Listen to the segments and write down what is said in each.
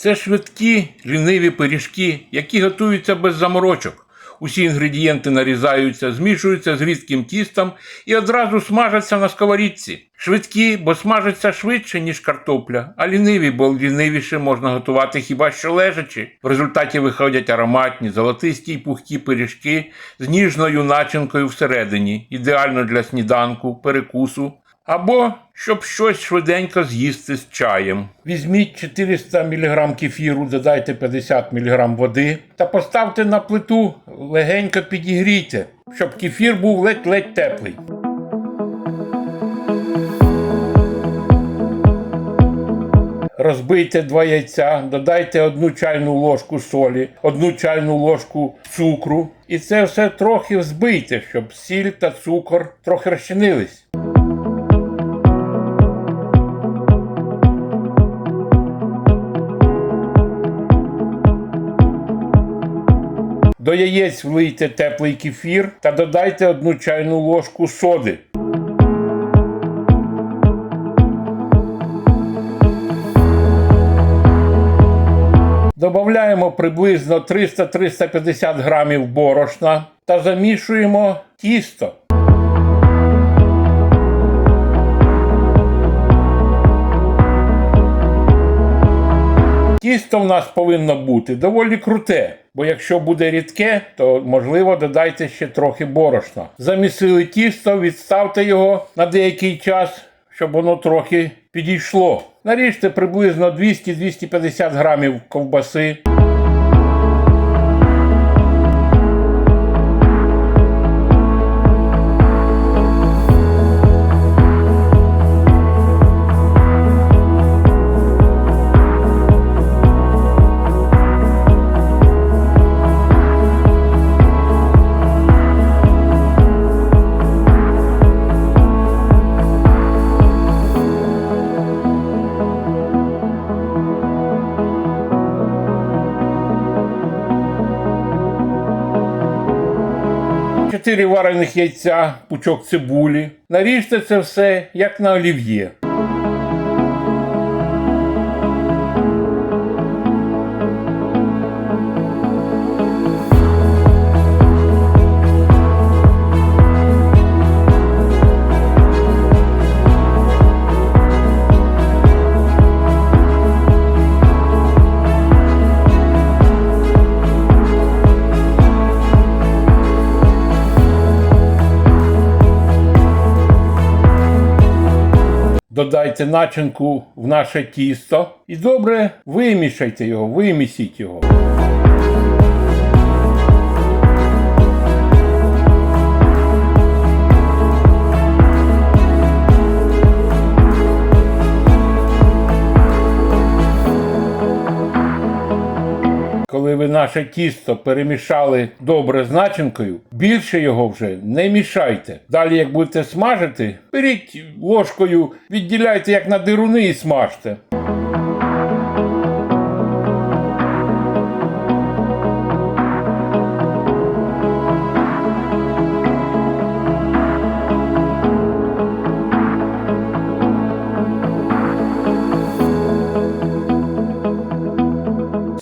Це швидкі ліниві пиріжки, які готуються без заморочок. Усі інгредієнти нарізаються, змішуються з рідким тістом і одразу смажаться на сковорідці. Швидкі, бо смажаться швидше, ніж картопля, а ліниві, бо лінивіше можна готувати хіба що лежачи. В результаті виходять ароматні, золотисті й пухкі пиріжки з ніжною начинкою всередині, ідеально для сніданку, перекусу або щоб щось швиденько з'їсти з чаєм. Візьміть 400 мг кефіру, додайте 50 мг води та поставте на плиту, легенько підігрійте, щоб кефір був ледь-ледь теплий. Розбийте два яйця, додайте одну чайну ложку солі, одну чайну ложку цукру. І це все трохи взбийте, щоб сіль та цукор трохи розчинились. До яєць влийте теплий кефір та додайте одну чайну ложку соди. Добавляємо приблизно 300-350 грамів борошна та замішуємо тісто. Тісто в нас повинно бути доволі круте, бо якщо буде рідке, то можливо додайте ще трохи борошна. Замісили тісто, відставте його на деякий час, щоб воно трохи підійшло. Наріжте приблизно 200-250 грамів ковбаси. Чотири варених яйця, пучок цибулі. Наріжте це все як на олів'є. Додайте начинку в наше тісто і добре вимішайте його, вимісіть його. Наше тісто перемішали добре з начинкою, більше його вже не мішайте. Далі, як будете смажити, беріть ложкою, відділяйте як на дируни і смажте.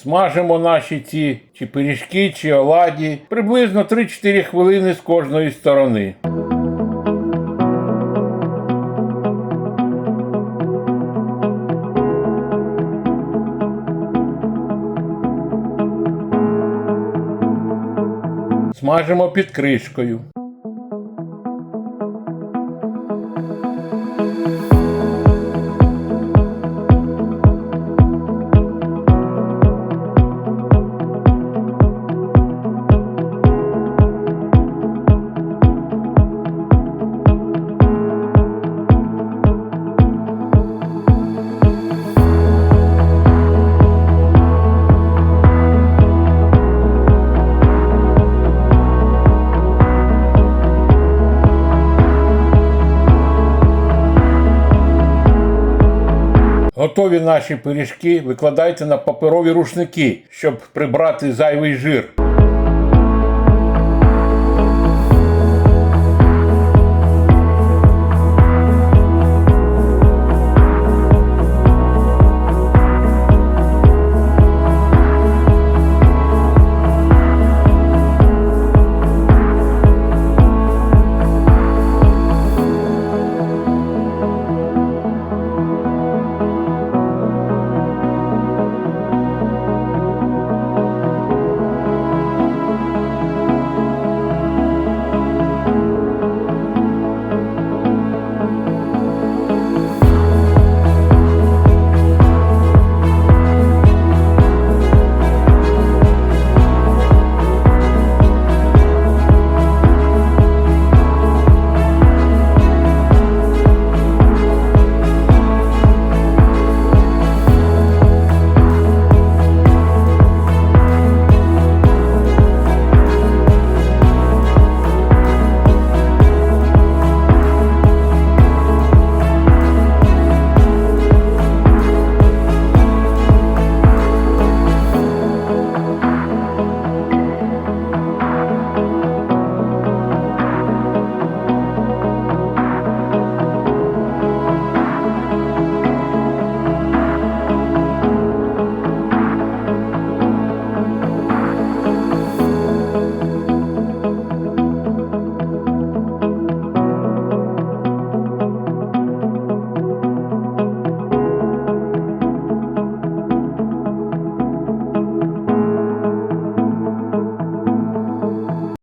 Смажимо наші ці чи пиріжки, чи оладі приблизно 3-4 хвилини з кожної сторони. Смажимо під кришкою. Готові наші пиріжки викладайте на паперові рушники, щоб прибрати зайвий жир.